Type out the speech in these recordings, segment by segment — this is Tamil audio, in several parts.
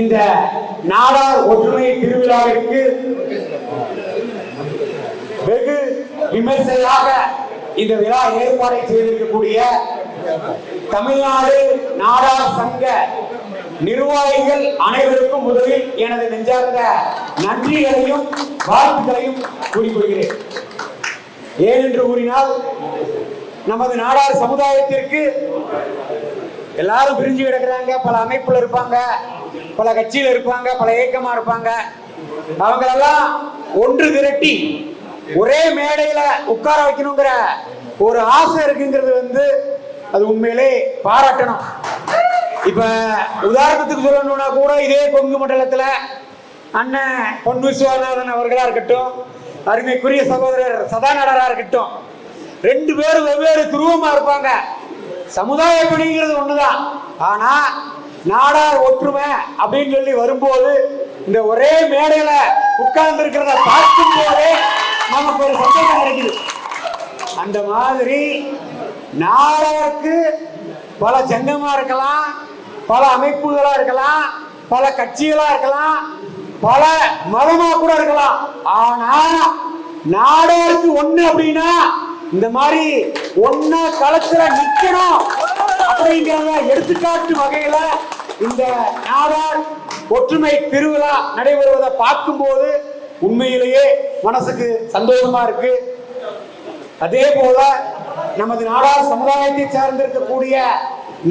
இந்த நாடார் ஒற்றுமை திருவிழாவிற்கு வெகு விமர்சையாக இந்த விழா ஏற்பாடை செய்திருக்கக்கூடிய தமிழ்நாடு நாடார் சங்க நிர்வாகிகள் அனைவருக்கும் முதலில் எனது நெஞ்சார்ந்த நன்றிகளையும் வாழ்த்துக்களையும் கூறிக்கொள்கிறேன். ஏனென்று கூறினால் நமது நாடார் சமுதாயத்திற்கு எல்லாரும் பிரிஞ்சு கிடக்குறாங்க பல அமைப்புல இருப்பாங்க. பல கட்சியில் இருப்பாங்க பல இயக்கமா இருப்பாங்க. அவங்களெல்லாம் ஒன்று திரட்டி ஒரே மேடையில உட்கார வைக்கணுங்கிற ஒரு ஆசை இருக்குங்கிறது வந்து அது உண்மையிலே பாராட்டணும். இப்ப உதாரணத்துக்கு சொல்லணும்னா கூட இதே கொங்கு மண்டலத்துல அண்ணன் பொன் விஸ்வநாதன் அவர்களா இருக்கட்டும் அருமைக்குரிய சகோதரர் சதாநடரா இருக்கட்டும் ரெண்டு பேரும் வெவ்வேறு துருவமா இருப்பாங்க. சமுதாய பணிங்கிறது ஒண்ணுதான். ஆனா நாடார் ஒற்றுமை அப்படின்னு சொல்லி வரும்போது இந்த ஒரே மேடையில உட்கார்ந்து இருக்கிறத பார்க்கும் போதே நமக்கு ஒரு சந்தோஷம் கிடைக்குது. அந்த மாதிரி நாடாருக்கு பல சங்கமா இருக்கலாம் பல அமைப்புகளா இருக்கலாம் பல கட்சிகளா இருக்கலாம் பல மதமா கூட இருக்கலாம். ஆனா நாடாருக்கு ஒண்ணு அப்படின்னா இந்த மாதிரி ஒன்னா களத்துல நிக்கணும் அப்படிங்கிறத எடுத்துக்காட்டு வகையில இந்த நாடார் ஒற்றுமை திருவிழா நடைபெறுவதை பார்க்கும்போது உண்மையிலேயே மனசுக்கு சந்தோஷமா இருக்கு. அதே போல நமது நாடார் சமுதாயத்தை சார்ந்திருக்கக்கூடிய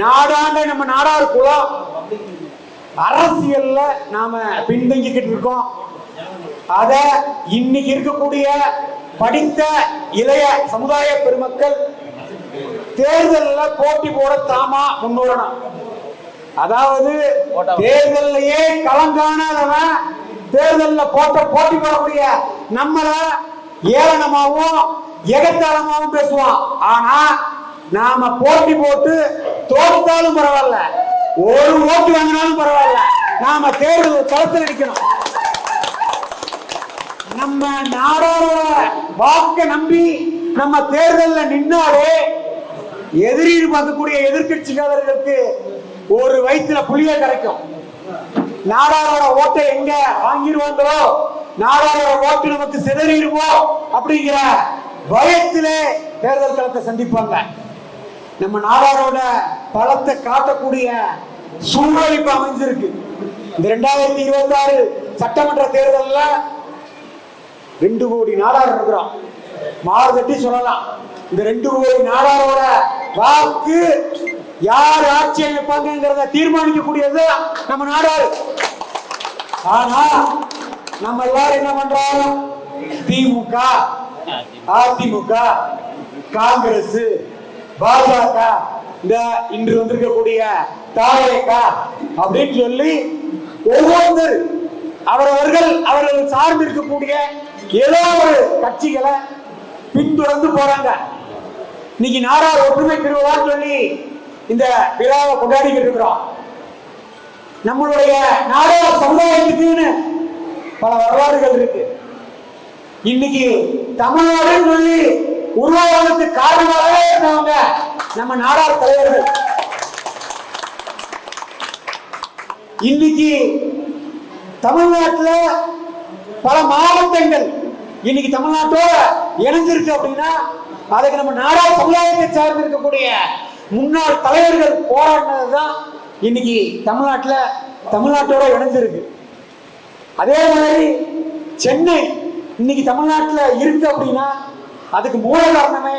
நாடாண்ட நம்ம நாடார் குலம் அரசியல்ல நாம பின்தங்கிக்கிட்டு இருக்கோம். அத இன்னைக்கு இருக்கக்கூடிய படித்த இளைய சமுதாய பெருமக்கள் தேர்தலில் போட்டி போட தாமா முன்வரணும் அதாவது தேர்தலையே களம் காணாதவன் தேர்தலில் போட்ட போட்டி போடக்கூடிய நம்மள ஏளனமாவும் எகத்தாளமாவும் பேசுவான் ஆனா நாம போட்டி போட்டு தோற்றாலும் பரவாயில்ல. ஒரு ஓட்டு வாங்கினாலும் பரவாயில்ல. நாம தேர்தல் களத்தில் அடிக்கணும் நம்ம நாடோட வாக்க நம்பி நம்ம தேர்தலில் நின்னாலே எதிரி பார்க்கக்கூடிய எதிர்கட்சிக்காரர்களுக்கு ஒரு வயிற்றுல புளிய கிடைக்கும் நாடாரோட ஓட்டை எங்க வாங்கிடுவாங்களோ? நாடாரோட ஓட்டு நமக்கு சிதறிடுமோ? அப்படிங்கிற பயத்திலே தேர்தல் களத்தை சந்திப்பாங்க. நம்ம நாடாரோட பலத்தை காட்டக்கூடிய சூழல் இப்ப அமைஞ்சிருக்கு. இந்த ரெண்டாயிரத்தி இருபத்தி ஆறு சட்டமன்ற தேர்தலில் ரெண்டு கோடி நாடார் இருக்கிறோம் மாறுதட்டி சொல்லலாம். இந்த ரெண்டு கோடி நாடாரோட வாக்கு யார் ஆட்சி அமைப்பாங்கிறத தீர்மானிக்கக்கூடியது நம்ம நாடார். ஆனா நம்ம எல்லாரும் என்ன பண்றோம் திமுக அதிமுக காங்கிரஸ் பாஜக இந்த இன்று வந்திருக்கக்கூடிய தாவேகா அப்படின்னு சொல்லி ஒவ்வொருத்தர் அவரவர்கள் அவர்கள் சார்ந்து இருக்கக்கூடிய ஏதோ ஒரு கட்சிகளை பின்தொடர்ந்து போறாங்க. இன்னைக்கு நாடார் ஒற்றுமை திருவிழான்னு சொல்லி இந்த விழாவை கொண்டாடிக்கிட்டு இருக்கிறோம். நம்மளுடைய நாடார் சமுதாயத்துக்குன்னு பல வரலாறுகள் இருக்கு. இன்னைக்கு தமிழ்நாடுன்னு சொல்லி உருவாவதற்கு காரணமாகவே இருந்தவங்க நம்ம நாடார் தலைவர்கள். இன்னைக்கு தமிழ்நாட்டுல பல மாவட்டங்கள் இன்னைக்கு தமிழ்நாட்டோட இணைஞ்சிருக்கு அப்படின்னா அதுக்கு நம்ம நாடா சமுதாயத்தை சார்ந்து இருக்கக்கூடிய முன்னாள் தலைவர்கள் போராடினதுதான் இன்னைக்கு தமிழ்நாட்டில் தமிழ்நாட்டோட இணைஞ்சிருக்கு. அதே மாதிரி சென்னை இன்னைக்கு தமிழ்நாட்டில் இருக்கு அப்படின்னா அதுக்கு மூல காரணமே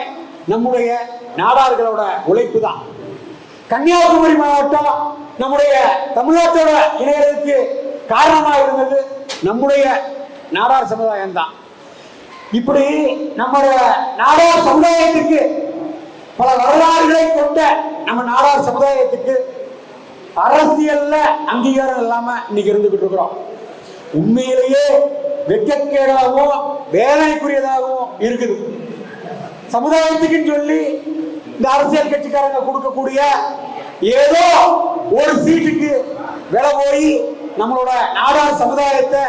நம்முடைய நாடார்களோட உழைப்பு தான் கன்னியாகுமரி மாவட்டம் நம்முடைய தமிழ்நாட்டோட இணையறதுக்கு காரணமாக இருந்தது நம்முடைய நாடார் சமுதாயம் தான் இப்படி நம்முடைய நாடார் சமுதாயத்துக்கு பல வரலாறுகளை கொண்ட நம்ம நாடார் சமுதாயத்துக்கு அரசியல்ல அங்கீகாரம் இல்லாம இன்னைக்கு இருந்துகிட்டு இருக்கிறோம். உண்மையிலேயே வெட்கக்கேடாகவும் வேலைக்குரியதாகவும் இருக்குது. சமுதாயத்துக்குன்னு சொல்லி இந்த அரசியல் கட்சிக்காரங்க கொடுக்கக்கூடிய ஏதோ ஒரு சீட்டுக்கு விலை போய் நம்மளோட நாடார் சமுதாயத்தை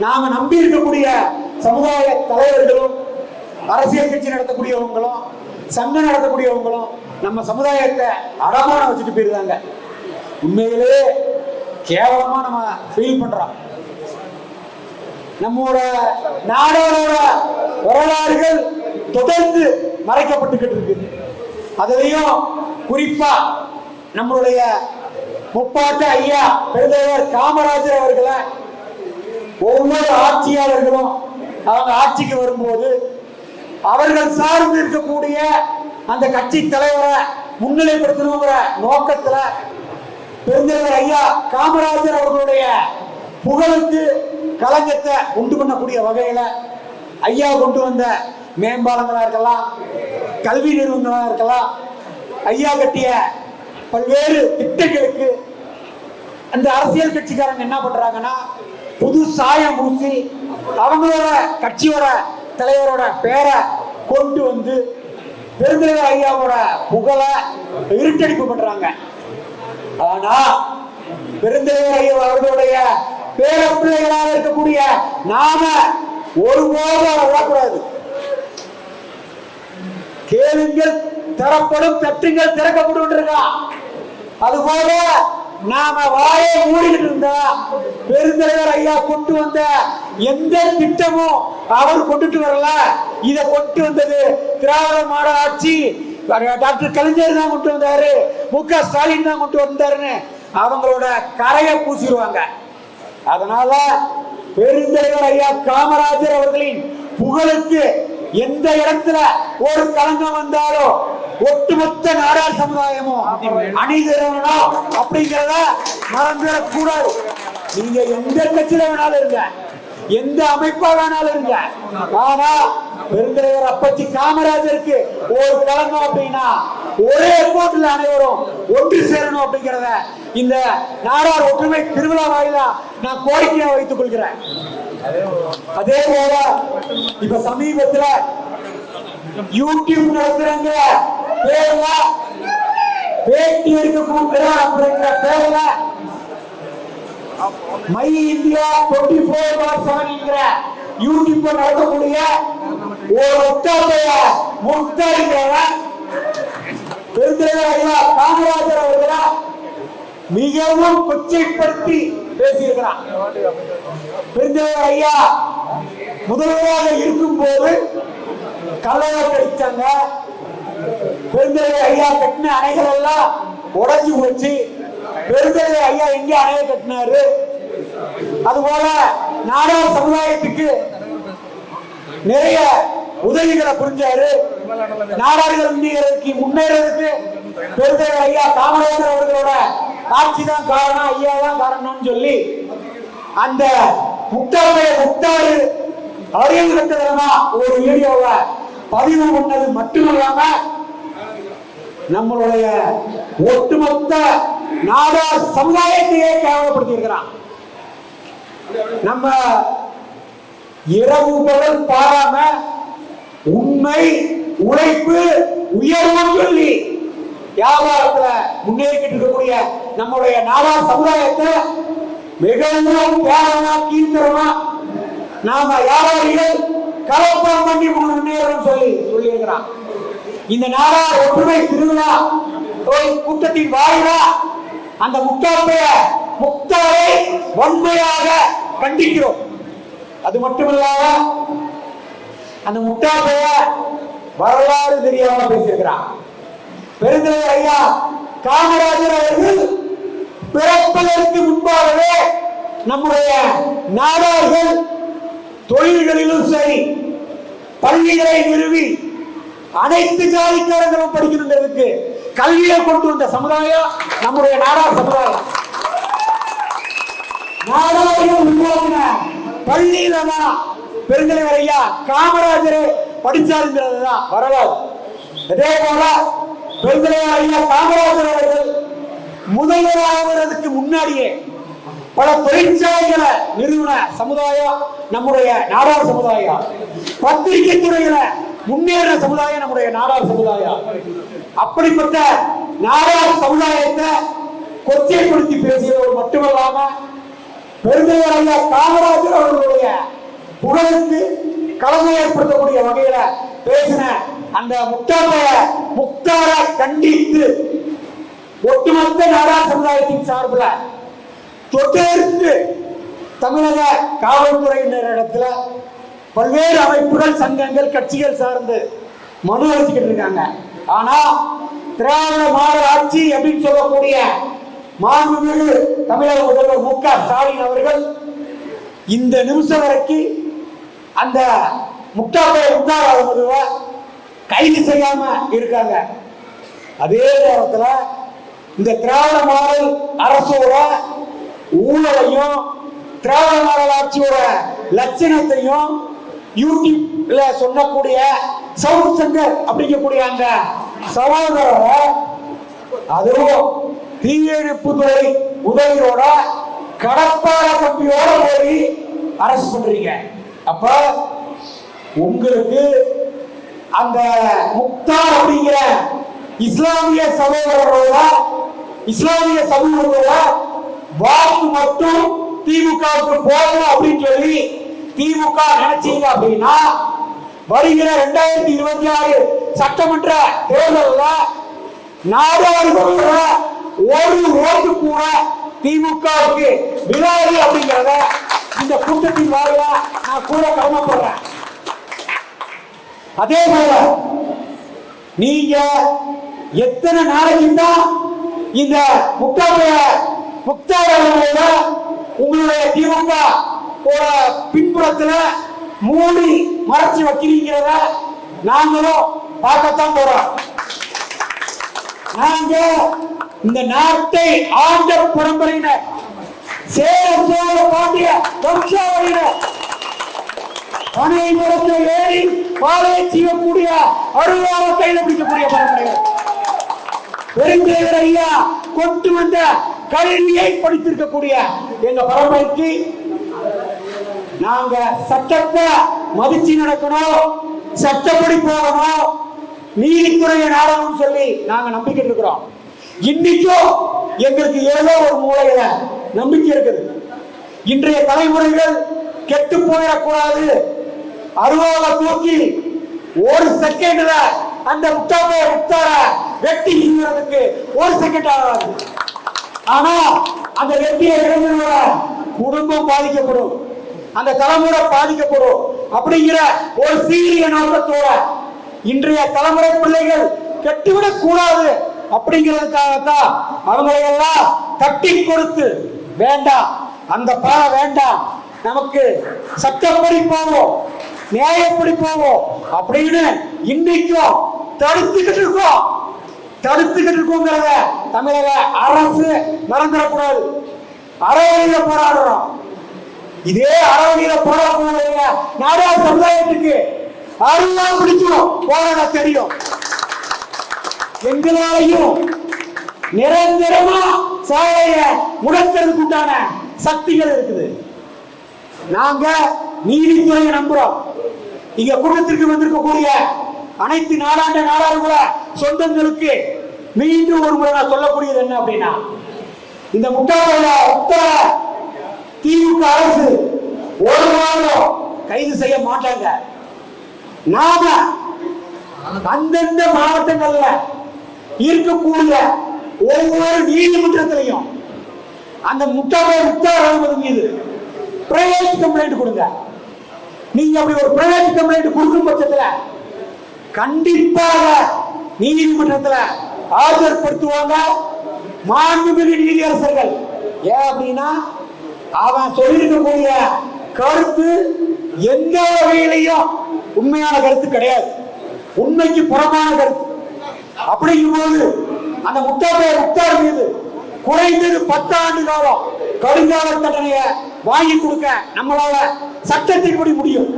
நாம நம்பி இருக்கக்கூடிய சமுதாய தலைவர்களும் அரசியல் கட்சி நடத்தக்கூடியவங்களும் சங்கம் நடத்தக்கூடியவங்களும் நம்ம சமுதாயத்தை அடமானம் வச்சுட்டு போயிருந்தாங்க உண்மையிலேயே கேவலமா நம்ம ஃபீல் பண்றோம். நம்மோட நாடோட வரலாறுகள் தொடர்ந்து மறைக்கப்பட்டுக்கிட்டு இருக்கு. அதுலயும் குறிப்பா நம்மளுடைய முப்பாட்டு ஐயா பெருந்தலைவர் காமராஜர் அவர்களை ஒவ்வொரு ஆட்சியாளர்களும் அவங்க ஆட்சிக்கு வரும்போது அவர்கள் சார்ந்து இருக்கக்கூடிய அந்த கட்சி தலைவரை முன்னிலைப்படுத்தணுங்கிற நோக்கத்துல பெருந்தலைவர் ஐயா காமராஜர் அவர்களுடைய புகழுக்கு களங்கத்தை உண்டு பண்ணக்கூடிய வகையில ஐயா கொண்டு வந்த மேம்பாலங்களா இருக்கலாம் கல்வி நிறுவனங்களா இருக்கலாம் ஐயா கட்டிய பல்வேறு திட்டங்களுக்கு அந்த அரசியல் கட்சிக்காரங்க என்ன பண்றாங்கன்னா புது சாயம் பூசி அவங்களோட கட்சியோட தலைவரோட பேரை கொண்டு வந்து பெருந்தலைவர் ஐயாவோட புகழை இருட்டடிப்பு பண்றாங்க. ஆனா பெருந்தலைவர் ஐயா அவர்களுடைய பேர பிள்ளைகளாக இருக்கக்கூடிய நாம ஒருபோதும் விடக்கூடாது. கேளுங்கள் தரப்படும் தட்டுங்கள் திறக்கப்படும் அது அதுபோல நாம வாயை மூடிக்கிட்டு இருந்தா பெருந்தலைவர் ஐயா கொண்டு வந்த எந்த திட்டமும் அவர் கொண்டுட்டு வரல. இத கொண்டு வந்தது திராவிட மாடல் ஆட்சி டாக்டர் கலைஞர் தான் கொண்டு வந்தாரு மு க ஸ்டாலின் தான் கொண்டு வந்தாருன்னு அவங்களோட கரையை பூசிடுவாங்க. அதனால பெருந்தலைவர் ஐயா காமராஜர் அவர்களின் புகழுக்கு எந்த இடத்துல ஒரு களங்கம் வந்தாலும் ஒட்டுமொத்த நாடார் சமுதாயமும் அணிதிரவனா அப்படிங்கிறத மறந்துடக் கூடாது நீங்க எந்த கட்சியில வேணாலும் இருங்க. எந்த அமைப்பா வேணாலும் இருங்க. ஆனா பெருந்தலைவர் அப்பச்சி காமராஜருக்கு ஒரு களங்கம் அப்படின்னா ஒரே கோட்டில் அனைவரும் ஒன்று சேரணும் அப்படிங்கிறத இந்த நாடார் ஒற்றுமை திருவிழா வாயிலா நான் கோரிக்கையா வைத்துக் கொள்கிறேன். அதே போல இப்ப சமீபத்துல யூடியூப் நடத்துறாங்க பேர்ல பேட்டி எடுக்க அப்படிங்கிற பேர்ல my India twenty four by செவன்ங்கிற யூடியூப்ல யூடியூப் நடத்தக்கூடிய ஒரு ஒட்டாத்தைய முக்தாரிங்கிறவன் பெருந்தலைவர் ஐயா காமராஜர் அவர்களை மிகவும் கொச்சைப்படுத்தி பேசியிருக்கிறான் பெருந்தலைவர் ஐயா முதல்வராக இருக்கும் போது கல்லறை கடிச்சாங்க பெருந்தலை ஐயா கட்டின அணைகள் எல்லாம் உடஞ்சி போச்சு. பெருந்தலை ஐயா எங்க அணையை கட்டினாரு? அதுபோல நாடார் சமுதாயத்துக்கு நிறைய உதவிகளை புரிஞ்சாரு. நாடார்கள் முன்னேறதுக்கு முன்னேறதுக்கு ஐயா காமராஜர் அவர்களோட ஆட்சி தான் காரணம் ஐயா தான் காரணம்னு சொல்லி அந்த முக்தாருடைய முக்தாரு அறிவு ஒரு வீடியோவை பதிவு பண்ணது மட்டுமல்லாம நம்மளுடைய ஒட்டுமொத்த நாடார் சமுதாயத்தையே கேவலப்படுத்தி இருக்கிறான் நம்ம இரவு பகல் பாராம உண்மை உழைப்பு உயர்வும் சொல்லி வியாபாரத்துல முன்னேறிக்கிட்டு இருக்கக்கூடிய நம்மளுடைய நாடார் சமுதாயத்தை மிகவும் கேவலமா கீழ்த்தரமா நாம வியாபாரிகள் கலப்படம் பண்ணி முன்னேறும் சொல்லி சொல்லி இருக்கிறான் இந்த நாடார் ஒற்றுமை திருவிழா ஒரு கூட்டத்தின் வாயிலா அந்த முக்காப்பைய முக்தாவை வன்மையாக கண்டிக்கிறோம். அது மட்டுமல்லாம அந்த முட்டாப்பைய வரலாறு தெரியாம பேசியிருக்கிறான். பெருந்தலைவர் ஐயா காமராஜர் அவர்கள் பிறப்பதற்கு முன்பாகவே நம்முடைய நாடார்கள் தொழில்களிலும் சரி பள்ளிகளை நிறுவி அனைத்து ஜாதிக்காரங்களும் படிக்கணுங்கிறதுக்கு கல்வியை கொண்டு வந்த சமுதாயம் நம்முடைய நாடார் சமுதாயம். நாடார்கள் உருவாக்கின பள்ளியில தான் பெருந்தலைவர் ஐயா காமராஜர் படிச்சாருங்கிறது தான் வரலாறு. அதே போல பெருந்தலைவர் ஐயா காமராஜர் அவர்கள் முதல்வராகிறதுக்கு முன்னாடியே பல தொழிற்சாலைகளை நிறுவன சமுதாயம் நம்முடைய நாடார் சமுதாயம். பத்திரிகை துறையில முன்னேற சமுதாயம் நம்முடைய நாடார் சமுதாயம். அப்படிப்பட்ட நாடார் சமுதாயத்தை கொச்சைப்படுத்தி பேசியதோடு மட்டுமல்லாம பெருந்தலைவர் ஐயா காமராஜர் அவர்களுடைய புகழுக்கு கலமை ஏற்படுத்தக்கூடிய வகையில பேசின அந்த முக்தாரைய முக்தார கண்டித்து ஒட்டுமொத்த நாடார் சமுதாயத்தின் சார்பில் தொடர்ந்து தமிழக காவல்துறையினரிடத்துல பல்வேறு அமைப்புகள் சங்கங்கள் கட்சிகள் சார்ந்து மனு அடிச்சுக்கிட்டு இருக்காங்க. ஆனா திராவிட மாடல் ஆட்சி அப்படின்னு சொல்லக்கூடிய மாண்புமிகு தமிழக முதல்வர் மு க ஸ்டாலின் அவர்கள் இந்த நிமிஷம் வரைக்கும் அந்த முக்தாபுரை உத்தார மதுவை கைது செய்யாம இருக்காங்க. அதே நேரத்தில் இந்த திராவிட மாடல் அரசோட ஊழலையும் திராவிட மாடல் ஆட்சியோட லட்சணத்தையும் யூடியூப்ல சொல்லக்கூடிய சவுத் சங்கர் அப்படிங்கக்கூடிய அந்த சகோதரரை அதுவும் தீயணைப்பு துறை உதவியோட கடப்பார கம்பியோட போய் அரசு பண்றீங்க. அப்ப உங்களுக்கு அந்த முக்தார் அப்படிங்கிற இஸ்லாமிய சகோதரரோட இஸ்லாமிய சமூகங்களோட வாக்கு மட்டும் திமுகவுக்கு போகணும் அப்படின்னு சொல்லி திமுக நினைச்சீங்க அப்படின்னா வருகிற ரெண்டாயிரத்தி இருபத்தி ஆறு சட்டமன்ற தேர்தலில் நாடாளுமன்ற ஒரு ஓட்டு கூட திமுகவுக்கு விழாது அப்படிங்கிறத இந்த கூட்டத்தின் வாயிலா நான் கூட கடமைப்படுறேன். அதே போல நீங்க எத்தனை நாளைக்கு தான் இந்த முக்தார் முக்தாரோட உங்களுடைய திமுக பின்புறத்துல மூடி மறைச்சு வைக்கிறீங்கிறத நாங்களும் பார்க்கத்தான் போறோம். நாங்க இந்த நாட்டை ஆண்ட பரம்பரையினர் சேர சோழ பாண்டிய வம்சாவளியினர் பனை மரத்தை ஏறி பாலை செய்யக்கூடிய அருவாவை கையில பிடிக்கக்கூடிய பரம்பரையினர். பெருந்தேவர் ஐயா கொண்டு வந்த கல்வியை படித்திருக்கக்கூடிய எங்க பரம்பரைக்கு நாங்க சட்டத்தை மதிச்சு நடக்கணும் சட்டப்படி போகணும். நீதித்துறையை நாடகம் சொல்லி நாங்க நம்பிக்கை இருக்கிறோம். இன்னைக்கும் எங்களுக்கு ஏதோ ஒரு மூலையில நம்பிக்கை இருக்குது. இன்றைய தலைமுறைகள் கெட்டு போயிடக்கூடாது. அருவாவை தூக்கி ஒரு செகண்ட்ல அந்த முட்டாமை முத்தார வெட்டி இருக்கிறதுக்கு ஒரு செகண்ட் ஆகாது. ஆனா அந்த வெட்டியை இழந்ததோட குடும்பம் பாதிக்கப்படும். அந்த தலைமுறை பாதிக்கப்படும். அப்படிங்கிற ஒரு சீரிய நோக்கத்தோட இன்றைய தலைமுறை பிள்ளைகள் கெட்டுவிடக் கூடாது அப்படிங்கிறதுக்காகத்தான் அவங்களை எல்லாம் தட்டி கொடுத்து வேண்டாம் அந்த பாதை வேண்டாம் நமக்கு சட்டப்படி போவோம் நியாயப்படி போவோம் அப்படின்னு இன்னைக்கும் தடுத்துக்கிட்டு இருக்கோம். தடுத்துக்கிட்டு இருக்கோங்கிறத தமிழக அரசு மறந்துடக்கூடாது. அறவழியில போராடுறோம். இதே அறவழியில போராடக்கூடிய நாடா சமுதாயத்துக்கு. அருவா பிடிக்கும். போராட தெரியும். எங்களாலையும் நிரந்தரமா சாலைய முடக்கிறதுக்கு உண்டான சக்திகள் இருக்குது. நாங்க நீதித்துறையை நம்புறோம். இங்க குடும்பத்திற்கு வந்திருக்கக்கூடிய அனைத்து நாடாண்ட நாடாளுமன்ற சொந்தங்களுக்கு மீண்டும் ஒரு முறை நான் சொல்லக்கூடியது என்ன அப்படின்னா இந்த முட்டாள உத்தர திமுக அரசு ஒரு வாரம் கைது செய்ய மாட்டாங்க. நாம அந்தந்த மாவட்டங்கள்ல இருக்கக்கூடிய ஒவ்வொரு நீதிமன்றத்திலையும் அந்த முட்டாள முத்தார் அனுமதி மீது பிரைவேட் கம்ப்ளைண்ட் கொடுங்க. நீங்க அப்படி ஒரு பிரைவேட் கம்ப்ளைண்ட் கொடுக்கும் பட்சத்தில் கண்டிப்பாக நீதிமன்றத்தில் ஆஜர்படுத்துவாங்க. மாண்புமிகு நீதியரசர்கள். ஏன் அப்படின்னா அவன் சொல்லியிருக்கக்கூடிய கருத்து எந்த வகையிலையும் உண்மையான கருத்து கிடையாது. உண்மைக்கு புறமான கருத்து. அப்படிங்கும்போது அந்த முத்தாப்பையர் முத்தார் மீது குறைந்தது பத்தாண்டு காலம் கடுங்கால தண்டனையை வாங்கி கொடுக்க நம்மளால சட்டத்தின்படி முடியும்.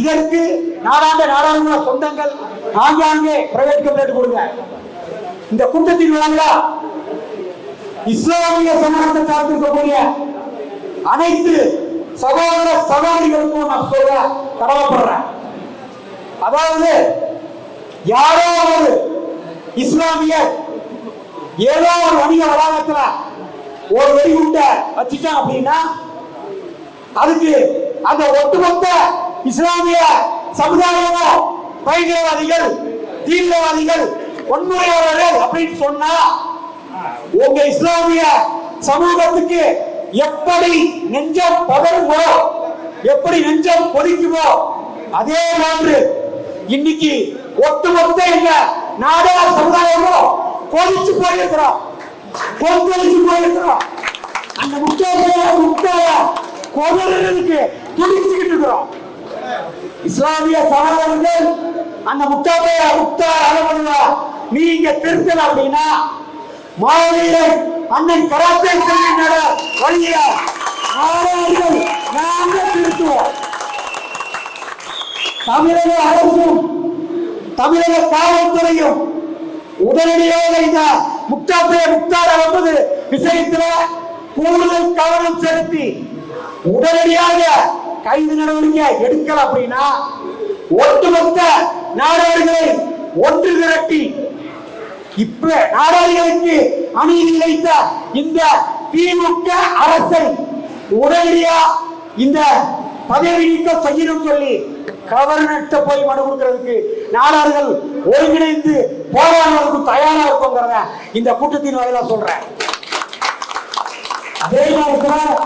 இதற்கு நாடாண்ட நாடாளுமன்ற சொந்தங்கள் ஆங்காங்கே பிரைவேட் கம்ப்ளைண்ட் கொடுங்க. இந்த கூட்டத்தின் விழா இஸ்லாமிய சமூகத்தை சார்ந்திருக்கக்கூடிய அனைத்து சகோதர சகோதரிகளுக்கும் நான் சொல்ல கடமைப்படுறேன். அதாவது யாரோ ஒரு இஸ்லாமியர் ஏதோ ஒரு வணிக வளாகத்துல ஒரு வெடிகுண்ட வச்சுட்டான் அப்படின்னா அதுக்கு அந்த ஒட்டுமொத்த இஸ்லாமிய சமுதாயமும் பயங்கரவாதிகள் தீவிரவாதிகள் வன்முறையாளர்கள் அப்படின்னு சொன்னா உங்க இஸ்லாமிய சமூகத்துக்கு எப்படி நெஞ்சம் பதறுமோ எப்படி நெஞ்சம் கொதிக்குமோ அதே மாதிரி இன்னைக்கு ஒட்டுமொத்த எங்க நாடா சமுதாயமோ கொதிச்சு போயிருக்கிறோம். கொந்தளிச்சு போயிருக்கிறோம். அந்த முக்கிய முக்கிய கொதறதுக்கு துடிச்சுக்கிட்டு இருக்கிறோம். இஸ்லாமிய சகோதரர்கள் அந்த முட்டாளைய முக்தா அலமதுவா நீங்க திருத்தல அப்படின்னா மாவீரன் அண்ணன் கராத்தே செல்கின்ற வழியில ஆறார்கள் நாங்க திருத்துவோம் தமிழக அரசும் தமிழக காவல்துறையும் உடனடியாக இந்த முக்தாப்பே முக்தார் என்பது விஷயத்துல கூடுதல் கவனம் செலுத்தி உடனடியாக கைது நடவடிக்கை எடுக்கல அப்படின்னா ஒட்டுமொத்த நாடாளுகளை ஒன்று திரட்டி இப்ப நாடாளிகளுக்கு அநீதி இழைத்த இந்த திமுக அரசை உடனடியா இந்த பதவி நீக்கம் செய்யணும் சொல்லி கவர்னர்கிட்ட போய் மனு கொடுக்கிறதுக்கு நாடார்கள் ஒருங்கிணைந்து போராடுறதுக்கு தயாரா இருக்கோங்கிறத இந்த கூட்டத்தின் வகையில சொல்றேன். அதே நேரத்தில்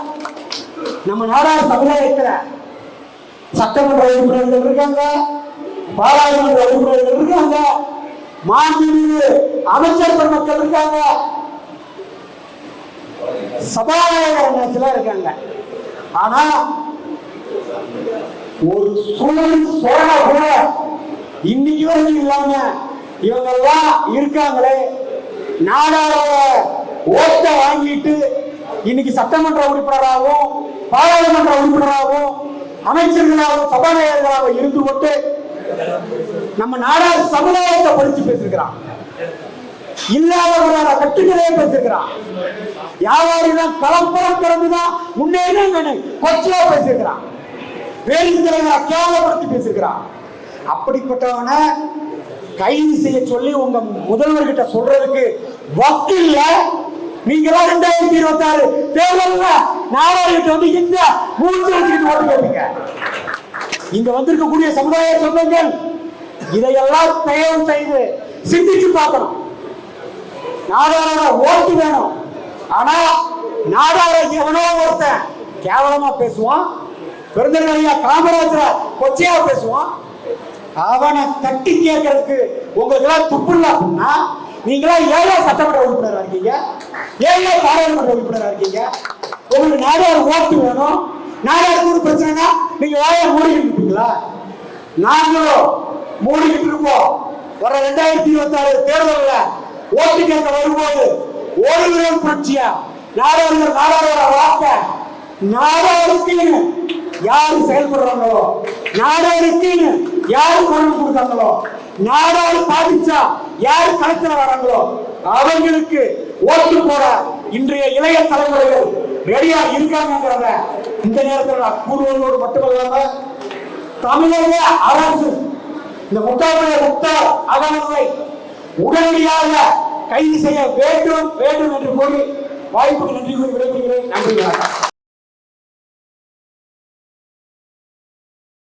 நம்ம நாடார் சமுதாயத்துல சட்டமன்ற உறுப்பினர்கள் இருக்காங்க பாராளுமன்ற உறுப்பினர்கள் இருக்காங்க மாண்புமிகு அமைச்சர் பெருமக்கள் இருக்காங்க. சபாநாயகர் சிலர் இருக்காங்க. ஆனா ஒரு சூழல் சோழ கூட இன்னைக்கு வரைக்கும் இல்லாம இவங்கெல்லாம் இருக்காங்களே. நாடாரோட ஓட்டை வாங்கிட்டு இன்னைக்கு சட்டமன்ற உறுப்பினராகவும் பாராளுமன்ற உறுப்பினராகவும் அமைச்சர்களாகவும் சபாநாயகர்களாகவும் இருந்து கொண்டு நம்ம நாடார் சமுதாயத்தை படிச்சு பேசிருக்கிறான். இல்லாதவர்களான கட்டுகளே பேசிருக்கிறான். வியாபாரி தான் கலப்பரம் பிறந்துதான் முன்னேறி கொச்சையா பேசிருக்கிறான். பேருந்துகளை கேவலப்படுத்தி பேசிருக்கிறான். அப்படிப்பட்டவனை கைது செய்ய சொல்லி உங்க முதல்வர்கிட்ட சொல்றதுக்கு வக்கில்ல. நீங்களாம் ரெண்டாயிரத்தி இருபத்தி ஆறு தேர்தல்ல நாடாளுமன்ற வந்து இந்த மூன்று வச்சுக்கிட்டு ஓட்டு கேட்பீங்க இங்க வந்திருக்கக்கூடிய சமுதாய சொந்தங்கள் இதையெல்லாம் தயவு செய்து சிந்திச்சு பார்க்கணும். நாடாரோட ஓட்டு வேணும். ஆனா நாடார எவனோ ஒருத்தன் கேவலமா பேசுவான் பெருந்தர் காமராஜர கொச்சையா பேசுவான் அவனை தட்டி கேட்கறதுக்கு உங்களுக்கு எல்லாம் துப்பு அப்படின்னா நீங்களா ஏழை சட்டமன்ற உறுப்பினரா இருக்கீங்க? ஏழை பாராளுமன்ற உறுப்பினரா இருக்கீங்க? உங்களுக்கு நாடார் ஓட்டு வேணும். நாடாருக்கு ஒரு பிரச்சனைனா நீங்க வாயை மூடிக்கிட்டு இருப்பீங்களா? நாங்களும் மூடிக்கிட்டு இருப்போம் வர ரெண்டாயிரத்தி இருபத்தி ஆறு தேர்தலில் ஓட்டு கேட்க வரும்போது ஓடுகிறோம் புரட்சியா? நாடாளுமன்ற நாடாளுமன்ற வாக்க நாடாளுக்குன்னு யாரு செயல்படுறாங்களோ நாடாளுக்குன்னு யாரு குரல் கொடுத்தாங்களோ நாடாளு பாதிச்சா யார் களத்துல வராங்களோ அவங்களுக்கு ஓட்டு போட இன்றைய இளைய தலைமுறைகள் ரெடியா இருக்காங்கிறத இந்த நேரத்தில் நான் கூறுவதோடு மட்டுமல்லாம தமிழக அரசு இந்த முட்டாளுடைய முட்டாள் அகமதை உடனடியாக கைது செய்ய வேண்டும் வேண்டும் என்று கூறி வாய்ப்புக்கு நன்றி கூறி விடைபெறுகிறேன். நன்றி வணக்கம்.